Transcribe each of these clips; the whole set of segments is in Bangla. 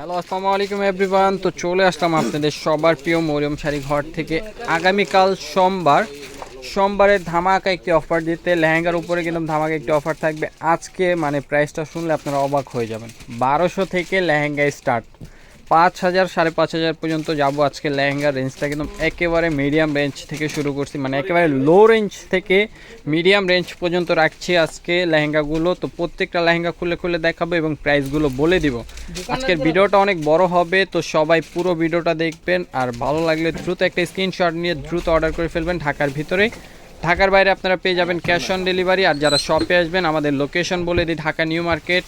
হ্যালো আসসালামু আলাইকুম এভরিওয়ান। তো চলে আসলাম আপনাদের সবার প্রিয় মরিয়ম শাড়ি ঘর থেকে। আগামীকাল সোমবার। সোমবারের ধামাকা একটি অফার দিতে, লেহেঙ্গার উপরে কিন্তু ধামাকা একটি অফার থাকবে। আজকে মানে প্রাইসটা শুনলে আপনারা অবাক হয়ে যাবেন। বারোশো থেকে লেহেঙ্গা স্টার্ট পাঁচ হাজার সাড়ে পাঁচ হাজার পর্যন্ত যাব আজকে লেহেঙ্গার রেঞ্জটা কিন্তু একেবারে মিডিয়াম রেঞ্জ থেকে শুরু করছি। মানে একেবারে লো রেঞ্জ থেকে মিডিয়াম রেঞ্জ পর্যন্ত রাখছি আজকে লেহেঙ্গাগুলো। তো প্রত্যেকটা লেহেঙ্গা খুলে খুলে দেখাবো এবং প্রাইসগুলো বলে দিব। আজকের ভিডিওটা অনেক বড় হবে তো সবাই পুরো ভিডিওটা দেখবেন। আর ভালো লাগলে দ্রুত একটা স্ক্রিনশট নিয়ে দ্রুত অর্ডার করে ফেলবেন ঢাকার ভিতরে। ঢাকার বাইরে আপনারা পেয়ে যাবেন ক্যাশ অন ডেলিভারি আর যারা শপে আসবেন আমাদের লোকেশন বলে দিই ঢাকা নিউ মার্কেট।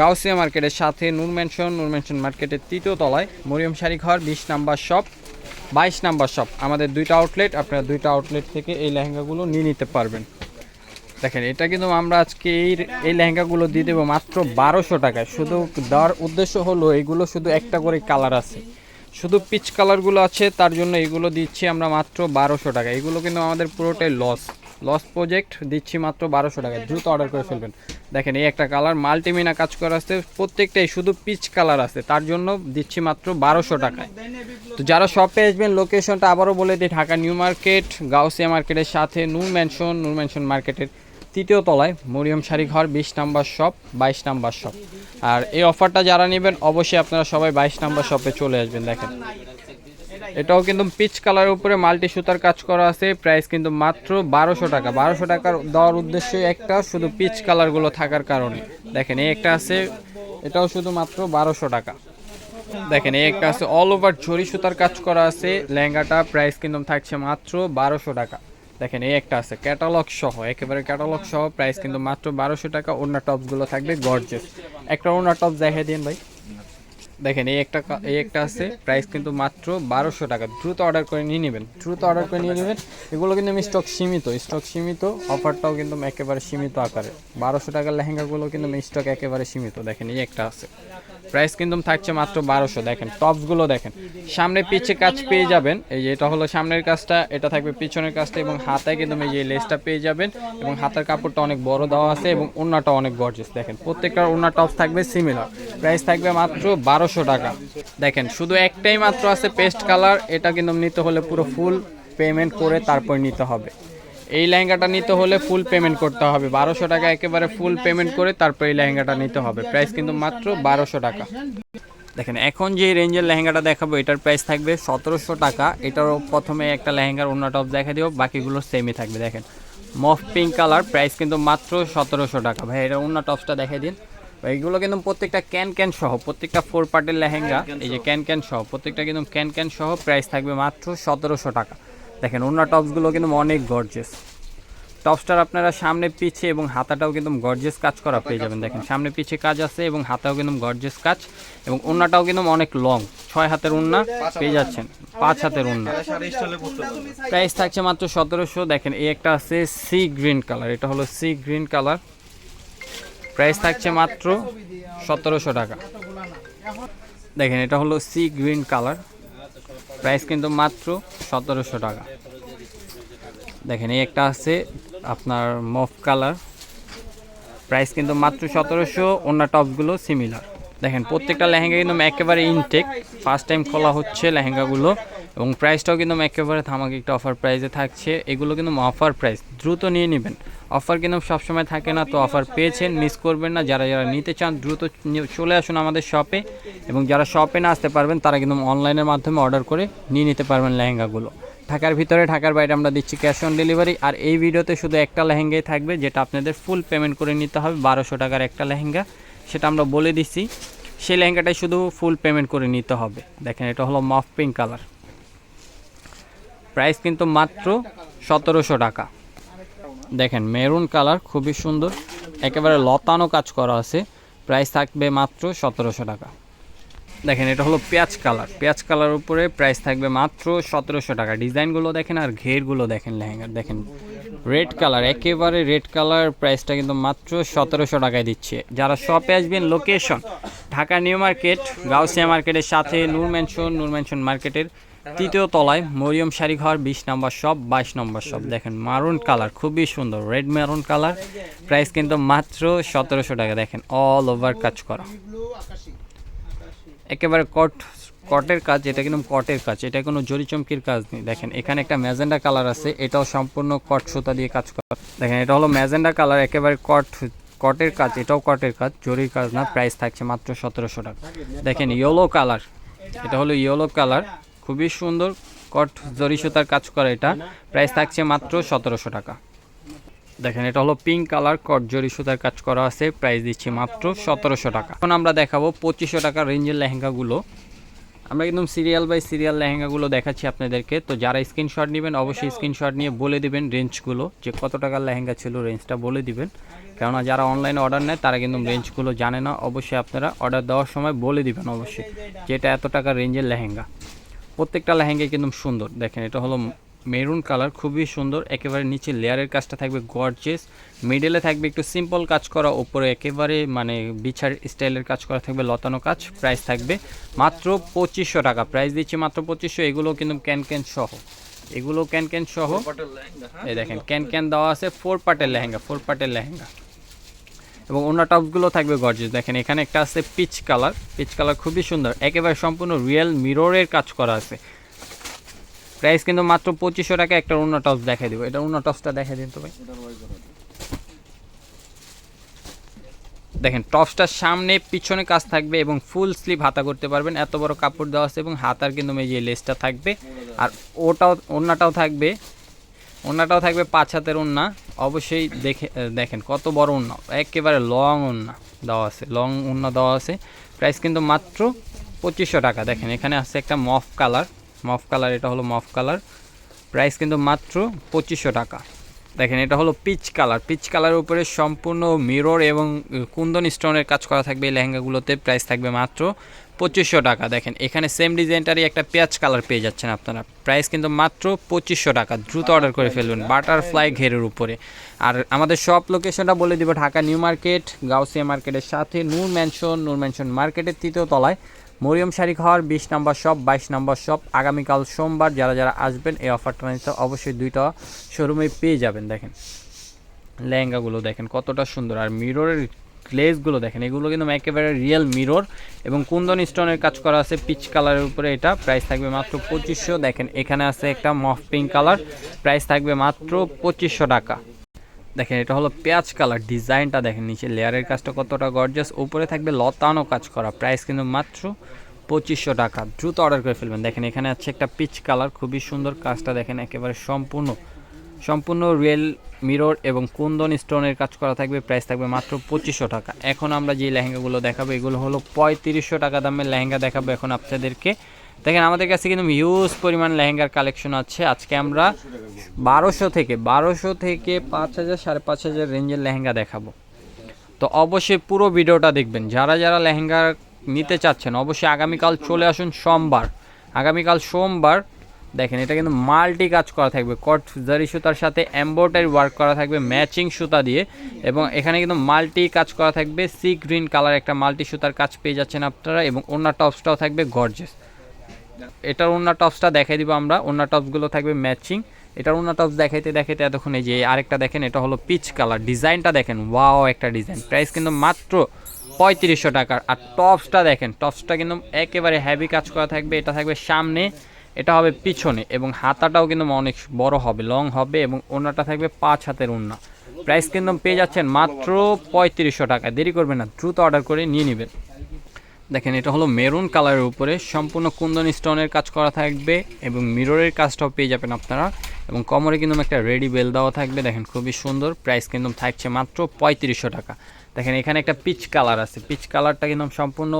গাউসিয়া মার্কেটের সাথে নূর ম্যানশন নূর মার্কেটের তৃতীয় তলায় মরিয়ম শাড়ি ঘর বিশ নাম্বার শপ, বাইশ নাম্বার শপ। আমাদের দুইটা আউটলেট আপনারা দুইটা আউটলেট থেকে এই লেহেঙ্গাগুলো নিয়ে নিতে পারবেন। দেখেন, এটা কিন্তু আমরা আজকে এই এই লেহেঙ্গাগুলো দিয়ে দেবো মাত্র বারোশো টাকায়। শুধু দেওয়ার উদ্দেশ্য হলো এগুলো শুধু একটা করে কালার আছে। শুধু পিচ কালারগুলো আছে, তার জন্য এগুলো দিচ্ছি আমরা মাত্র বারোশো টাকা এগুলো কিন্তু আমাদের পুরোটাই লস লস প্রজেক্ট দিচ্ছি মাত্র বারোশো টাকা, দ্রুত অর্ডার করে ফেলবেন। দেখেন, এই একটা কালার মাল্টিমিনা কাজ করা আছে, প্রত্যেকটাই শুধু পিচ কালার আছে, তার জন্য দিচ্ছি মাত্র বারোশো টাকায়। তো যারা শপে আসবেন লোকেশনটা আবারও বলে দিই, ঢাকা নিউ মার্কেট, গাউসিয়া মার্কেটের সাথে নূর ম্যানশন নূর ম্যানশন মার্কেটের তৃতীয় তলায়, মরিয়ম শাড়ি ঘর, বিশ নাম্বার শপ বাইশ নাম্বার শপ আর এই অফারটা যারা নেবেন, অবশ্যই আপনারা সবাই বাইশ নাম্বার শপে চলে আসবেন, দেখেন। এটাও কিন্তু পিচ কালারের উপরে মাল্টি সুতার কাজ করা আছে। প্রাইস কিন্তু মাত্র বারোশো টাকা। বারোশো টাকার দেওয়ার উদ্দেশ্য একটা, শুধু পিচ কালারগুলো থাকার কারণে। দেখেন, এই একটা আছে, এটাও শুধু মাত্র বারোশো টাকা। দেখেন, এই একটা আছে অল ওভার ঝরি সুতার কাজ করা আছে। লেহেঙ্গাটা প্রাইস কিন্তু থাকছে মাত্র বারোশো টাকা। দেখেন, এই একটা আছে ক্যাটালগ সহ, একেবারে ক্যাটালগ সহ, প্রাইস কিন্তু মাত্র বারোশো টাকা। ওড়না টপসগুলো থাকবে গর্জেস একটা ওড়না টপস দেখে দিন ভাই। দেখেন, এই একটা এই একটা আছে প্রাইস কিন্তু মাত্র বারোশো টাকা। দ্রুত অর্ডার করে নিয়ে নেবেন, দ্রুত অর্ডার করে নিয়ে নেবেন। এগুলো কিন্তু আমি স্টক সীমিত স্টক সীমিত অফারটাও কিন্তু একেবারে সীমিত আকারে। বারোশো টাকার লেহেঙ্গাগুলো কিন্তু স্টক একেবারে সীমিত, দেখেন, এই একটা আছে। প্রাইস কিন্তু থাকছে মাত্র বারোশো, দেখেন টপসগুলো দেখেন। সামনে পিছে কাজ পেয়ে যাবেন, এই যে এটা হলো সামনের কাজটা, এটা থাকবে পিছনের কাজটা, এবং হাতায় কিন্তু এই যে লেসটা পেয়ে যাবেন, এবং হাতার কাপড়টা অনেক বড় দেওয়া আছে, এবং ওড়নাটা অনেক গর্জেস দেখেন, প্রত্যেকটার ওড়না টপস থাকবে সিমিলার প্রাইস থাকবে মাত্র বারোশো টাকা। দেখেন, শুধু একটাই মাত্র আছে পেস্ট কালার, এটা কিন্তু নিতে হলে পুরো ফুল পেমেন্ট করে তারপর নিতে হবে। এই লেহেঙ্গাটা নিতে হলে ফুল পেমেন্ট করতে হবে। বারোশো টাকা একেবারে ফুল পেমেন্ট করে তারপর এই লেহেঙ্গাটা নিতে হবে। প্রাইস কিন্তু মাত্র বারোশো টাকা। দেখেন, এখন যে রেঞ্জের লেহেঙ্গাটা দেখাবো, এটার প্রাইস থাকবে সতেরোশো টাকা। এটারও প্রথমে একটা লেহেঙ্গার অন্য টপ দেখা দিও বাকিগুলো সেমই থাকবে। দেখেন মফ পিঙ্ক কালার প্রাইস কিন্তু মাত্র সতেরোশো টাকা। ভাই, এটা অন্য টপসটা দেখে দিন। এইগুলো কিন্তু প্রত্যেকটা ক্যান ক্যান সহ প্রত্যেকটা ফোর পার্টের লেহেঙ্গা এই যে ক্যান ক্যান সহ প্রত্যেকটা কিন্তু ক্যান ক্যান সহ প্রাইস থাকবে মাত্র সতেরোশো টাকা। দেখেন অন্য টপসগুলো কিন্তু অনেক গর্জেস টপসটার আপনারা সামনে পিছে এবং হাতাটাও কিন্তু গর্জেস কাজ করা পেয়ে যাবেন। দেখেন সামনে পিছে কাজ আছে এবং হাতাও কিন্তু গর্জেস কাজ এবং ওন্নাটাও কিন্তু অনেক লং ছয় হাতের ওন্না পেয়ে যাচ্ছেন পাঁচ হাতের উন্না প্রাইস থাকছে মাত্র সতেরোশো। দেখেন এই একটা আছে সি গ্রিন কালার এটা হলো সি গ্রিন কালার প্রাইস থাকছে মাত্র সতেরোশো টাকা। দেখেন, এটা হলো সি গ্রিন কালার। প্রাইস কিন্তু মাত্র সতেরোশো টাকা। দেখেন, এই একটা আছে আপনার মফ কালার। প্রাইস কিন্তু মাত্র সতেরোশো অন্য টপগুলো সিমিলার দেখেন, প্রত্যেকটা লেহেঙ্গা কিন্তু একেবারে ইনটেক ফার্স্ট টাইম খোলা হচ্ছে লেহেঙ্গাগুলো। এবং প্রাইসটাও কিন্তু একেবারে ধামাকে একটা অফার প্রাইসে থাকছে। এগুলো কিন্তু অফার প্রাইস দ্রুত নিয়ে নেবেন। অফার কিন্তু সবসময় থাকে না, তো অফার পেয়েছেন মিস করবেন না। যারা যারা নিতে চান, দ্রুত চলে আসুন আমাদের শপে এবং যারা শপে না আসতে পারবেন, তারা কিন্তু অনলাইনের মাধ্যমে অর্ডার করে নিয়ে নিতে পারবেন লেহেঙ্গাগুলো। ঢাকার ভিতরে, ঢাকার বাইরে আমরা দিচ্ছি ক্যাশ অন ডেলিভারি আর এই ভিডিওতে শুধু একটা লেহেঙ্গাই থাকবে, যেটা আপনাদের ফুল পেমেন্ট করে নিতে হবে, বারোশো টাকার একটা লেহেঙ্গা। সেটা আমরা বলে দিচ্ছি। সেই লেহেঙ্গাটাই শুধু ফুল পেমেন্ট করে নিতে হবে। দেখেন, এটা হলো মফ পিঙ্ক কালার প্রাইস কিন্তু মাত্র সতেরোশো টাকা। দেখেন, মেরুন কালার খুবই সুন্দর, একেবারে লতানো কাজ করা আছে, প্রাইস থাকবে মাত্র সতেরোশো টাকা। দেখেন, এটা হলো পেঁয়াজ কালার পেঁয়াজ কালার উপরে প্রাইস থাকবে মাত্র সতেরোশো টাকা। ডিজাইনগুলো দেখেন আর ঘেরগুলো দেখেন লেহেঙ্গার দেখেন, রেড কালার, একেবারে রেড কালার, প্রাইসটা কিন্তু মাত্র সতেরোশো টাকায় দিচ্ছে। যারা শপে আসবেন location Dhaka New Market, Gausia মার্কেটের সাথে নূর ম্যানশন মার্কেটের তৃতীয় তলায় মরিয়ম শাড়ি ঘর বিশ নম্বর শপ বাইশ নম্বর শপ দেখেন মারুন কালার খুবই সুন্দর রেড মারুন কালার প্রাইস কিন্তু মাত্র সতেরোশো টাকা। দেখেন অল ওভার কাজ করা। একেবারে কট কটের কাজ, এটা কিন্তু কটের কাজ, এটা কোনো জরি চমকির কাজ নেই। দেখেন, এখানে একটা ম্যাজেন্ডা কালার আছে, এটাও সম্পূর্ণ কট সুতা দিয়ে কাজ করা। দেখেন, এটা হলো ম্যাজেন্ডা কালার একেবারে কট কটের কাজ, এটাও কটের কাজ, জরির কাজ না প্রাইস থাকছে মাত্র সতেরোশো টাকা। দেখেন ইয়েলো কালার এটা হলো ইয়েলো কালার খুবই সুন্দর কট জরি সুতার কাজ করা এটা। প্রাইস থাকছে মাত্র সতেরোশো টাকা। দেখেন, এটা হলো পিঙ্ক কালার কট জরি সুতার কাজ করা আছে। প্রাইস দিচ্ছি মাত্র সতেরোশো টাকা। এখন আমরা দেখাবো পঁচিশশো টাকা রেঞ্জের লেহেঙ্গাগুলো। আমরা একদম সিরিয়াল বাই সিরিয়াল লেহেঙ্গাগুলো দেখাচ্ছি আপনাদেরকে। তো যারা স্ক্রিনশট নেবেন, অবশ্যই স্ক্রিনশট নিয়ে বলে দিবেন রেঞ্জগুলো যে কত টাকার লেহেঙ্গা ছিল রেঞ্জটা বলে দিবেন। কেননা যারা অনলাইনে অর্ডার নেয়, তারা কিন্তু রেঞ্জগুলো জানে না। অবশ্যই আপনারা অর্ডার দেওয়ার সময় বলে দিবেন অবশ্যই যেটা এত টাকার রেঞ্জের লেহেঙ্গা। প্রত্যেকটা লেহেঙ্গাই কিন্তু সুন্দর। দেখেন এটা হলো মেরুন কালার খুবই সুন্দর। একেবারে নিচে লেয়ারের কাজটা থাকবে গর্জেস মিডলে থাকবে একটু সিম্পল কাজ করা উপরে একেবারে মানে বিছার স্টাইলের কাজ করা থাকবে লতানো কাজ প্রাইস থাকবে মাত্র পঁচিশশো টাকা। প্রাইস দিচ্ছি মাত্র পঁচিশশো এগুলো কিন্তু ক্যান ক্যান সহ। এগুলো ক্যান ক্যান সহ। এই দেখেন ক্যান ক্যান দেওয়া আছে ফোর পার্টের লেহেঙ্গা ফোর পার্টের লেহেঙ্গা। এবং অন্য টপগুলো থাকবে গর্জেস দেখেন এখানে একটা আছে পিচ কালার পিচ কালার খুবই সুন্দর। একেবারে সম্পূর্ণ রিয়েল মিররের কাজ করা আছে। প্রাইস কিন্তু মাত্র পঁচিশশো টাকা একটা অন্য টপস দেখাই দিব। এটা অন্য টপসটা দেখাই দিন তো ভাই। দেখেন টপসটার সামনে পিছনে কাজ থাকবে এবং ফুল স্লিভ হাতা করতে পারবেন। এত বড় কাপড় দেওয়া আছে এবং হাতার কিন্তু এই যে লেসটা থাকবে। আর ওটাও ওন্নাটাও থাকবে। ওন্নাটাও থাকবে পাঁচ হাতের ওন্না অবশ্যই দেখে দেখেন কত বড় ওন্না একেবারে লং ওন্না দেওয়া আছে, লং ওন্না দেওয়া আছে। প্রাইস কিন্তু মাত্র পঁচিশশো টাকা। দেখেন এখানে আছে একটা মফ কালার। মফ কালার, এটা হলো মফ কালার। প্রাইস কিন্তু মাত্র পঁচিশশো টাকা। দেখেন এটা হলো পিচ কালার। পিচ কালারের উপরে সম্পূর্ণ মিরর এবং কুন্দন স্টোনের কাজ করা থাকবে এই লেহেঙ্গাগুলোতে। প্রাইস থাকবে মাত্র পঁচিশশো টাকা। দেখেন এখানে সেম ডিজাইনটারই একটা পেঁয়াজ কালার পেয়ে যাচ্ছেন আপনারা। প্রাইস কিন্তু মাত্র পঁচিশশো টাকা। দ্রুত অর্ডার করে ফেলবেন বাটারফ্লাই ঘেরের উপরে। আর আমাদের সব লোকেশনটা বলে দিব ঢাকা নিউ মার্কেট গাউসিয়া মার্কেটের সাথে নূর ম্যানশন নূর ম্যানশন মার্কেটের তৃতীয় তলায়। মরিয়ম শাড়ি খাওয়ার বিশ নম্বর শপ বাইশ নম্বর শপ আগামীকাল সোমবার যারা যারা আসবেন এই অফারটা নিতে অবশ্যই দুইটা শোরুমে পেয়ে যাবেন। দেখেন লেহেঙ্গাগুলো দেখেন কতটা সুন্দর। আর মিররের গ্লেজগুলো দেখেন, এগুলো কিন্তু একেবারে রিয়েল মিরর এবং কুন্দন স্টোনের কাজ করা আছে পিচ কালারের উপরে, এটা প্রাইস থাকবে মাত্র পঁচিশশো। দেখেন, এখানে আছে একটা মফ পিঙ্ক কালার প্রাইস থাকবে মাত্র পঁচিশশো টাকা। দেখেন, এটা হলো পেঁয়াজ কালার ডিজাইনটা দেখেন নিচে লেয়ারের কাজটা কতটা গর্জাস উপরে থাকবে লতানো কাজ করা প্রাইস কিন্তু মাত্র পঁচিশশো টাকা। দ্রুত অর্ডার করে ফেলবেন। দেখেন, এখানে আছে একটা পিচ কালার খুবই সুন্দর কাজটা দেখেন, একেবারে সম্পূর্ণ সম্পূর্ণ রিয়েল মিরর এবং কুন্দন স্টোনের কাজ করা থাকবে প্রাইস থাকবে মাত্র পঁচিশশো টাকা। এখন আমরা যে লেহেঙ্গাগুলো দেখাবো, এগুলো হলো পঁয়ত্রিশশো টাকা দামের লেহেঙ্গা দেখাবো এখন আপনাদেরকে। দেখেন, আমাদের কাছে কিন্তু হিউজ পরিমাণ লেহেঙ্গার কালেকশন আছে। আজকে আমরা বারোশো থেকে বারোশো থেকে পাঁচ হাজার, সাড়ে পাঁচ হাজার রেঞ্জের লেহেঙ্গা দেখাবো। তো অবশ্যই পুরো ভিডিওটা দেখবেন। যারা যারা লেহেঙ্গা নিতে চাচ্ছেন, অবশ্যই আগামীকাল চলে আসুন সোমবার। আগামীকাল সোমবার দেখেন, এটা কিন্তু মাল্টি কাজ করা থাকবে। কট জারি সুতার সাথে এম্ব্রয়ডারি ওয়ার্ক করা থাকবে ম্যাচিং সুতা দিয়ে। এবং এখানে কিন্তু মাল্টি কাজ করা থাকবে সি গ্রিন কালার একটা মাল্টি সুতার কাজ পেয়ে যাচ্ছেন আপনারা এবং অন্য টপসটাও থাকবে গর্জেস এটার অন্য টপসটা দেখাই দিব আমরা অন্য টপসগুলো থাকবে ম্যাচিং এটার অন্য টপস দেখাইতে দেখাইতে এতক্ষণ এই যে আরেকটা দেখেন, এটা হলো পিচ কালার ডিজাইনটা দেখেন ওয়াও একটা ডিজাইন। প্রাইস কিন্তু মাত্র পঁয়ত্রিশশো টাকার। আর টপসটা দেখেন টপসটা কিন্তু একেবারে হ্যাভি কাজ করা থাকবে, এটা থাকবে সামনে এটা হবে পিছনে এবং হাতাটাও কিন্তু অনেক বড় হবে লং হবে এবং ওনাটা থাকবে পাঁচ হাতের ওন্না প্রাইস কিন্তু পেয়ে যাচ্ছেন মাত্র পঁয়ত্রিশশো টাকা। দেরি করবেন না, দ্রুত অর্ডার করে নিয়ে নেবেন। দেখেন, এটা হলো মেরুন কালারের উপরে। সম্পূর্ণ কুন্দন স্টোনের কাজ করা থাকবে এবং মিররের কাজটাও পেয়ে যাবেন আপনারা। এবং কমরে কিন্তু একটা রেডি বেল দেওয়া থাকবে। দেখেন, খুবই সুন্দর। প্রাইস কিন্তু থাকছে মাত্র পঁয়ত্রিশশো টাকা। দেখেন, এখানে একটা পিচ কালার আছে। পিচ কালারটা কিন্তু সম্পূর্ণ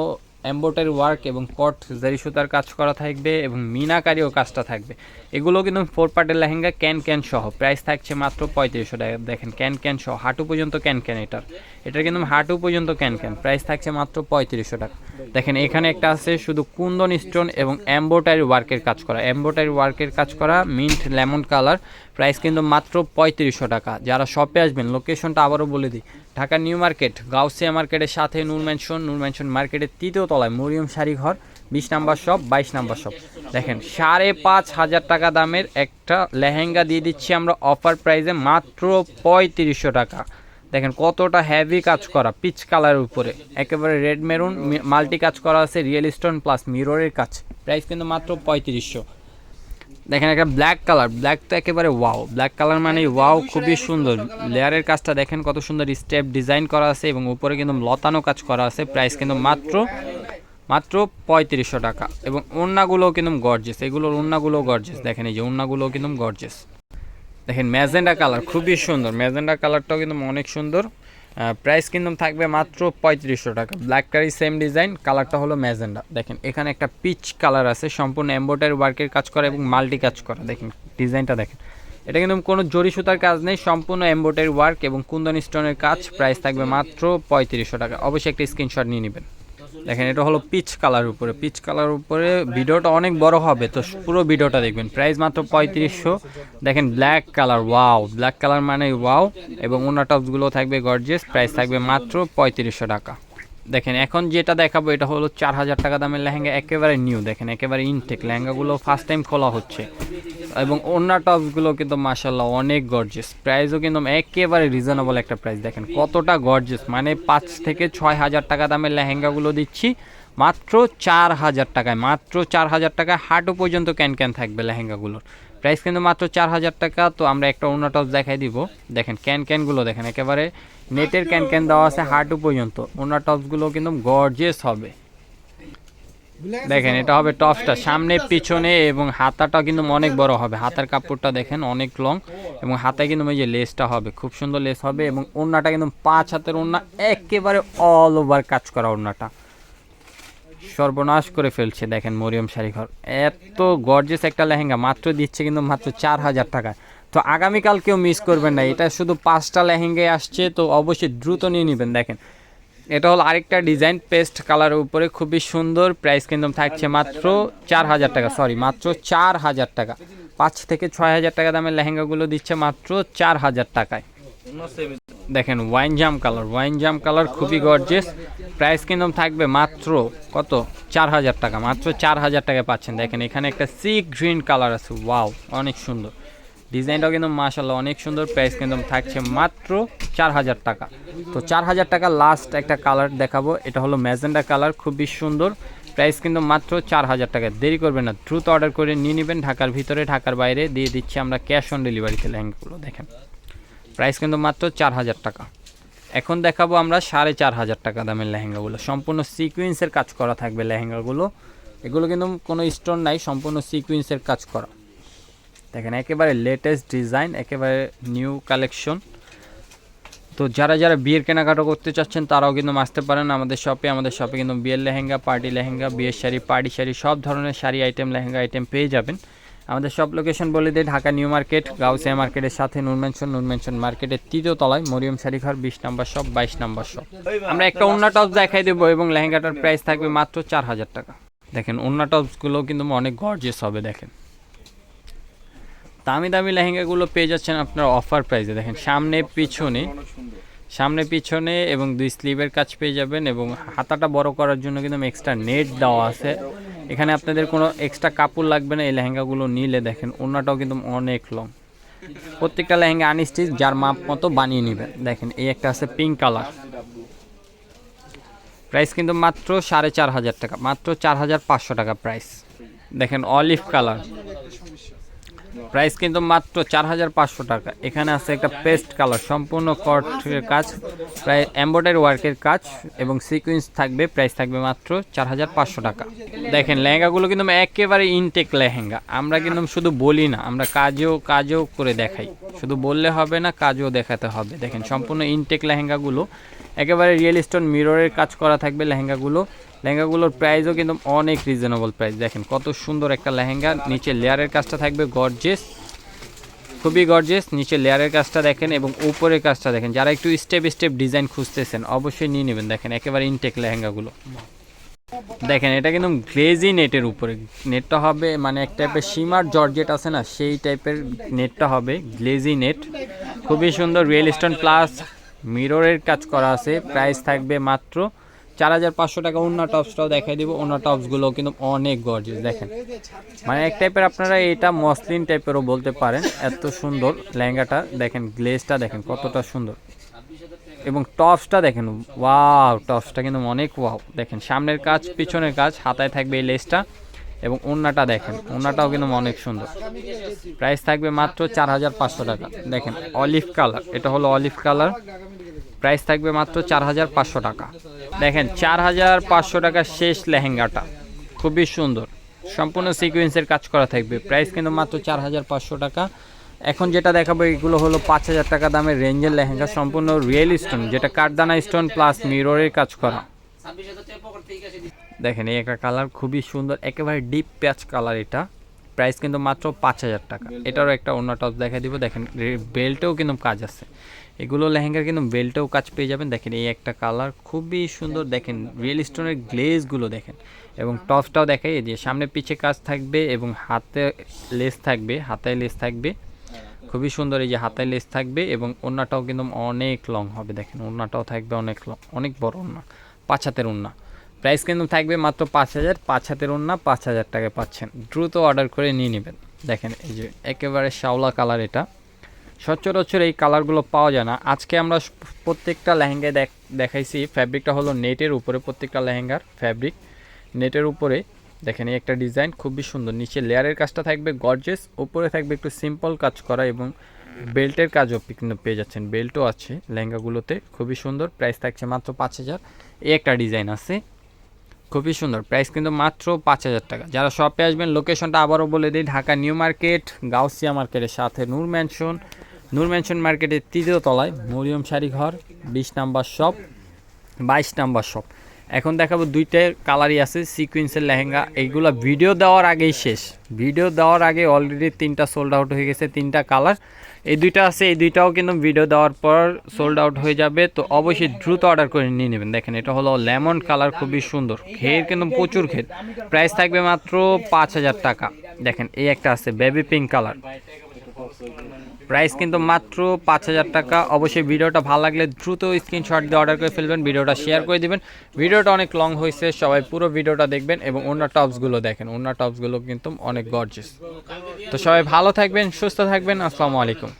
এম্বোটারি ওয়ার্ক এবং কট জারি সুতার কাজ করা থাকবে এবং মিনাকারিও কাজটা থাকবে। এগুলো কিন্তু ফোর পার্টের লেহেঙ্গা ক্যান ক্যান সহ। প্রাইস থাকছে মাত্র পঁয়ত্রিশশো টাকা। দেখেন ক্যান ক্যান সহ। হাঁটু পর্যন্ত ক্যান ক্যান এটার। এটার কিন্তু হাঁটু পর্যন্ত ক্যান ক্যান প্রাইস থাকছে মাত্র পঁয়ত্রিশশো টাকা। দেখেন, এখানে একটা আছে শুধু কুন্দন স্টোন এবং এম্বোটারি ওয়ার্কের কাজ করা। এম্বোটারি ওয়ার্কের কাজ করা মিন্ট লেমন কালার প্রাইস কিন্তু মাত্র পঁয়ত্রিশশো টাকা। যারা শপে আসবেন লোকেশনটা আবারও বলে দিই। ঢাকা নিউ মার্কেট, গাউসিয়া মার্কেটের সাথে নূর ম্যানশন নূর ম্যানশন মার্কেটের তৃতীয় তলায় মরিয়ম শাড়ি ঘর, বিশ নাম্বার শপ, বাইশ নাম্বার শপ। দেখেন, সাড়ে পাঁচ হাজার টাকা দামের একটা লেহেঙ্গা দিয়ে দিচ্ছি আমরা অফার প্রাইসে মাত্র পঁয়ত্রিশশো টাকা। দেখেন, কতটা হেভি কাজ করা পিচ কালারের উপরে। একেবারে রেড মেরুন মাল্টি কাজ করা আছে রিয়েল স্টোন প্লাস মিররের কাজ। প্রাইস কিন্তু মাত্র পঁয়ত্রিশশো। দেখেন একটা ব্ল্যাক কালার ব্ল্যাক তো একেবারে ওয়াও ব্ল্যাক কালার মানে ওয়াও খুবই সুন্দর। লেয়ারের কাজটা দেখেন কত সুন্দর স্টেপ ডিজাইন করা আছে এবং উপরে কিন্তু লতানো কাজ করা আছে। প্রাইস কিন্তু মাত্র মাত্র পঁয়ত্রিশশো টাকা। এবং ওড়নাগুলোও কিন্তু গর্জেস এগুলোর ওড়নাগুলোও গর্জেস দেখেন এই যে ওড়নাগুলোও কিন্তু গর্জেস দেখেন ম্যাজেন্ডা কালার খুবই সুন্দর। ম্যাজেন্ডা কালারটাও কিন্তু অনেক সুন্দর। প্রাইস কিন্তু থাকবে মাত্র পঁয়ত্রিশশো টাকা। ব্ল্যাক কারি সেম ডিজাইন কালারটা হলো ম্যাজেন্ডা দেখেন, এখানে একটা পিচ কালার আছে, সম্পূর্ণ এম্বোটারি ওয়ার্কের কাজ করা এবং মাল্টি কাজ করা। দেখেন ডিজাইনটা দেখেন। এটা কিন্তু কোনো জরি সুতার কাজ নেই, সম্পূর্ণ এম্বোটারি ওয়ার্ক এবং কুন্দন স্টোনের কাজ প্রাইস থাকবে মাত্র পঁয়ত্রিশশো টাকা। অবশ্যই একটা স্ক্রিনশট নিয়ে নেবেন। দেখেন, এটা হলো পিচ কালার উপরে। পিচ কালার উপরে ভিডিওটা অনেক বড় হবে, তো পুরো ভিডিওটা দেখবেন। প্রাইস মাত্র পঁয়ত্রিশশো। দেখেন black colour wow black colour মানে ওয়াও এবং ওনার টপসগুলো থাকবে গর্জিয়াস প্রাইস থাকবে মাত্র পঁয়ত্রিশশো টাকা। দেখেন, এখন যেটা দেখাবো এটা হলো চার হাজার টাকা দামের লেহেঙ্গা, একেবারে নিউ দেখেন, একেবারে ইনটেক লেহেঙ্গাগুলো ফার্স্ট টাইম খোলা হচ্ছে। এবং অন্য টপসগুলো কিন্তু মাসাল্লাহ অনেক গর্জেস প্রাইসও কিন্তু একেবারে রিজনেবল একটা প্রাইস দেখেন, কতটা গর্জিয়াস মানে পাঁচ থেকে ছয় হাজার টাকা দামের লেহেঙ্গাগুলো দিচ্ছি, মাত্র চার হাজার টাকায়। মাত্র চার হাজার টাকায় হাটও পর্যন্ত ক্যান ক্যান থাকবে লেহেঙ্গাগুলোর। প্রাইস কিন্তু মাত্র চার হাজার টাকা, তো আমরা একটা অন্য টপ দেখাই দিব। দেখেন, ক্যান ক্যানগুলো দেখেন, একেবারে নেটের ক্যান ক্যান দেওয়া আছে হাঁটু পর্যন্ত। অন্য টপসগুলো কিন্তু গর্জেস হবে। দেখেন, এটা হবে টপসটা। সামনে, পিছনে এবং হাতাটা কিন্তু অনেক বড় হবে। হাতার কাপড়টা দেখেন, অনেক লং এবং হাতায় কিন্তু ওই যে লেসটা হবে। খুব সুন্দর লেস হবে এবং ওড়নাটা কিন্তু পাঁচ হাতের ওড়না, একেবারে অল ওভার কাজ করা ওড়নাটা। সর্বনাশ করে ফেলছে, দেখেন মরিয়ম শাড়িঘর এত গর্জেস একটা লেহেঙ্গা, মাত্র দিচ্ছে কিন্তু মাত্র চার হাজার টাকায় তো আগামীকাল কেউ মিস করবেন না, এটা শুধু পাঁচটা লেহেঙ্গায় আসছে, তো অবশ্যই দ্রুত নিয়ে নেবেন, দেখেন। এটা হলো আরেকটা ডিজাইন পেস্ট কালারের উপরে, খুবই সুন্দর প্রাইস কিন্তু থাকছে মাত্র চার হাজার টাকা সরি মাত্র চার হাজার টাকা। পাঁচ থেকে ছয় হাজার টাকা দামের লেহেঙ্গাগুলো দিচ্ছে মাত্র চার হাজার টাকায়। দেখেন ওয়াইন জাম কালার ওয়াইন জাম কালার খুবই গর্জেস প্রাইস কিন্তু থাকবে মাত্র কত? চার হাজার টাকা, মাত্র চার হাজার টাকা পাচ্ছেন। দেখেন, এখানে একটা সি গ্রিন কালার আছে। ওয়াও অনেক সুন্দর। ডিজাইনটাও কিন্তু মাশাল্লাহ অনেক সুন্দর। প্রাইস কিন্তু থাকছে মাত্র চার হাজার টাকা। তো চার হাজার টাকা লাস্ট একটা কালার দেখাবো। এটা হলো ম্যাজেন্ডা কালার খুবই সুন্দর। প্রাইস কিন্তু মাত্র চার হাজার টাকা। দেরি করবেন না, দ্রুত অর্ডার করে নিয়ে নেবেন। ঢাকার ভিতরে, ঢাকার বাইরে। দিয়ে দিচ্ছি আমরা ক্যাশ অন ডেলিভারিতে লেহেঙ্গাগুলো। দেখেন। প্রাইস কিন্তু মাত্র চার হাজার টাকা। এখন দেখাবো আমরা সাড়ে চার হাজার টাকা দামের লেহেঙ্গাগুলো। সম্পূর্ণ সিকুয়েন্সের কাজ করা থাকবে লেহেঙ্গাগুলো। এগুলো কিন্তু কোনো স্টোন নাই, সম্পূর্ণ সিকুয়েন্সের কাজ করা। দেখেন, একেবারে লেটেস্ট ডিজাইন একেবারে নিউ কালেকশন তো যারা যারা বিয়ের কেনাকাটা করতে চাচ্ছেন, তারাও কিন্তু আসতে পারেন আমাদের শপে আমাদের শপে কিন্তু বিয়ের লেহেঙ্গা পার্টি লেহেঙ্গা, বিয়ের শাড়ি পার্টি শাড়ি, সব ধরনের শাড়ি আইটেম লেহেঙ্গা আইটেম পেয়ে যাবেন। আমাদের সব লোকেশন বলে দিই, ঢাকা নিউ মার্কেট, গাউসিয়া মার্কেটের সাথে নুরমেনশন নুরমেনশন মার্কেটের তৃতীয় তলায় মরিয়ম শাড়িঘর বিশ নম্বর শপ বাইশ নম্বর শপ আমরা একটা অন্য টপস দেখাই দেবো এবং লেহেঙ্গাটার প্রাইস থাকবে মাত্র চার হাজার টাকা। দেখেন অন্য টপসগুলো কিন্তু অনেক গর্জিয়াস হবে, দেখেন। দামি দামি লেহেঙ্গাগুলো পেয়ে যাচ্ছেন আপনার অফার প্রাইসে দেখেন, সামনে, পিছনে সামনে, পিছনে এবং দুই স্লিভের কাজ পেয়ে যাবেন এবং হাতাটা বড় করার জন্য কিন্তু এক্সট্রা নেট দেওয়া আছে। এখানে আপনাদের কোনো এক্সট্রা কাপড় লাগবে না, এই লেহেঙ্গাগুলো নিলে দেখেন ওনাটাও কিন্তু অনেক লং প্রত্যেকটা লেহেঙ্গা আনস্টিচ যার মাপ মতো বানিয়ে নেবেন। দেখেন, এই একটা আছে পিঙ্ক কালার প্রাইস কিন্তু মাত্র সাড়ে চার হাজার টাকা, মাত্র চার হাজার পাঁচশো টাকা প্রাইস দেখেন অলিভ কালার প্রাইস কিন্তু মাত্র চার হাজার পাঁচশো টাকা। এখানে আছে একটা পেস্ট কালার, সম্পূর্ণ কটের কাজ, প্রায় এম্বয়ডারি ওয়ার্কের কাজ এবং সিকুয়েন্স থাকবে, প্রাইস থাকবে মাত্র চার হাজার পাঁচশো টাকা। দেখেন, লেহেঙ্গাগুলো কিন্তু একেবারে ইনটেক লেহেঙ্গা। আমরা কিন্তু শুধু বলি না, আমরা কাজেও কাজেও করে দেখাই। শুধু বললে হবে না, কাজও দেখাতে হবে। দেখেন, সম্পূর্ণ ইনটেক লেহেঙ্গাগুলো, একেবারে রিয়েল স্টোন মিররের কাজ করা থাকবে লেহেঙ্গাগুলো। লেহেঙ্গাগুলোর প্রাইসও কিন্তু অনেক রিজনেবল প্রাইস দেখেন কত সুন্দর একটা লেহেঙ্গা, নিচে লেয়ারের কাজটা থাকবে গর্জেস খুবই গর্জেস নিচে লেয়ারের কাজটা দেখেন এবং উপরের কাজটা দেখেন। যারা একটু স্টেপ স্টেপ ডিজাইন খুঁজতেছেন, অবশ্যই নিয়ে নেবেন। দেখেন একেবারে ইনটেক লেহেঙ্গাগুলো। দেখেন এটা কিন্তু গ্লেজি নেটের উপরে। নেটটা হবে মানে এক টাইপের সীমার জর্জেট আছে না, সেই টাইপের নেটটা হবে গ্লেজি নেট খুবই সুন্দর রিয়েল স্টোন প্লাস মিররের কাজ করা আছে। প্রাইস থাকবে মাত্র চার হাজার পাঁচশো টাকা অন্য টপসটাও দেখাই দিব। অন্য টপসগুলো কিন্তু অনেক গর্জিয়াস দেখেন। মানে এক টাইপের আপনারা এটা মসলিন টাইপেরও বলতে পারেন। এত সুন্দর লেহেঙ্গাটা, দেখেন গ্লেজটা দেখেন, কতটা সুন্দর। এবং টপসটা দেখেন ওয়াও টপসটা কিন্তু অনেক ওয়াও দেখেন, সামনের কাজ, পিছনের কাজ, হাতায় থাকবে এই লেসটা এবং ওন্নাটা দেখেন ওন্নাটাও কিন্তু অনেক সুন্দর। প্রাইস থাকবে মাত্র চার হাজার পাঁচশো টাকা। দেখেন অলিভ কালার এটা হলো অলিভ কালার প্রাইস থাকবে মাত্র চার হাজার পাঁচশো টাকা। দেখেন, চার হাজার পাঁচশো টাকা শেষ লেহেঙ্গাটা। খুবই সুন্দর। সম্পূর্ণ সিকোয়েন্সের কাজ করা থাকবে। প্রাইস কিন্তু মাত্র চার হাজার পাঁচশো টাকা। এখন যেটা দেখাবো, এগুলো হলো পাঁচ হাজার টাকা দামের রেঞ্জের লেহেঙ্গা, সম্পূর্ণ রিয়েল স্টোন যেটা কাঠদানা স্টোন প্লাস মিররের কাজ করা। দেখেন, এই একটা কালার খুবই সুন্দর, একেবারে ডিপ প্যাচ কালার এটা। প্রাইস কিন্তু মাত্র পাঁচ হাজার টাকা। এটারও একটা অন্য টপ দেখা দিব। দেখেন বেল্টেও কিন্তু কাজ আছে। এগুলো লেহেঙ্গার কিন্তু বেল্টেও কাজ পেয়ে যাবেন। দেখেন এই একটা কালার খুবই সুন্দর। দেখেন রিয়েল স্টোনের গ্লেজগুলো দেখেন এবং টপসটাও দেখাই যে সামনে পিছে কাজ থাকবে এবং হাতে লেস থাকবে, হাতায় লেস থাকবে। খুবই সুন্দর এই যে হাতায় লেস থাকবে এবং ওড়নাটাও কিন্তু অনেক লং হবে। দেখেন ওড়নাটাও থাকবে অনেক লং, অনেক বড় ওড়না, পাঁচ হাতের ওড়না। প্রাইস কিন্তু থাকবে মাত্র পাঁচ হাজার, পাঁচ হাতের ওড়না পাঁচ হাজার টাকায় পাচ্ছেন। দ্রুত অর্ডার করে নিয়ে নেবেন। দেখেন এই যে একেবারে শাওলা কালার এটা। সচরাচর এই কালারগুলো পাওয়া যায় না। আজকে আমরা প্রত্যেকটা লেহেঙ্গায় দেখ, দেখাইছি। ফ্যাব্রিকটা হলো নেটের উপরে প্রত্যেকটা লেহেঙ্গার ফ্যাব্রিক নেটের উপরে দেখেন এই একটা ডিজাইন খুবই সুন্দর। নিচে লেয়ারের কাজটা থাকবে গর্জেস উপরে থাকবে একটু সিম্পল কাজ করা এবং বেল্টের কাজও কিন্তু পেয়ে যাচ্ছেন। বেল্টও আছে লেহেঙ্গাগুলোতে, খুবই সুন্দর। প্রাইস থাকছে মাত্র পাঁচ হাজার। এই একটা ডিজাইন আছে। খুবই সুন্দর। প্রাইস কিন্তু মাত্র পাঁচ হাজার টাকা। যারা শপে আসবেন লোকেশনটা আবারও বলে দিই। ঢাকা নিউ মার্কেট, গাউসিয়া মার্কেটের সাথে নূর ম্যানশন নূর ম্যানশন মার্কেটের তৃতীয় তলায় মরিয়ম শাড়ি ঘর বিশ নাম্বার শপ, বাইশ নাম্বার শপ। এখন দেখাবো দুইটার কালারই আছে, সিকুয়েন্সের লেহেঙ্গা। এইগুলো ভিডিও দেওয়ার আগেই শেষ। ভিডিও দেওয়ার আগে অলরেডি তিনটা সোল্ড আউট হয়ে গেছে, তিনটা কালার। এই দুইটা আছে, এই দুইটাও কিন্তু ভিডিও দেওয়ার পর সোল্ড আউট হয়ে যাবে। তো অবশ্যই দ্রুত অর্ডার করে নিয়ে নেবেন। দেখেন, এটা হলো লেমন কালার খুবই সুন্দর। ঘের কিন্তু প্রচুর ঘের প্রাইস থাকবে মাত্র পাঁচ হাজার টাকা। দেখেন, এই একটা আছে বেবি পিঙ্ক কালার প্রাইস কিন্তু মাত্র পাঁচ হাজার টাকা। অবশ্যই ভিডিওটা ভালো লাগলে দ্রুত স্ক্রিনশট দিয়ে অর্ডার করে ফেলবেন, ভিডিওটা শেয়ার করে দিবেন। ভিডিওটা অনেক লং হয়েছে, সবাই পুরো ভিডিওটা দেখবেন এবং অন্য টপসগুলো দেখেন। অন্য টপসগুলো কিন্তু অনেক গর্জেস তো সবাই ভালো থাকবেন, সুস্থ থাকবেন, আসসালামু আলাইকুম।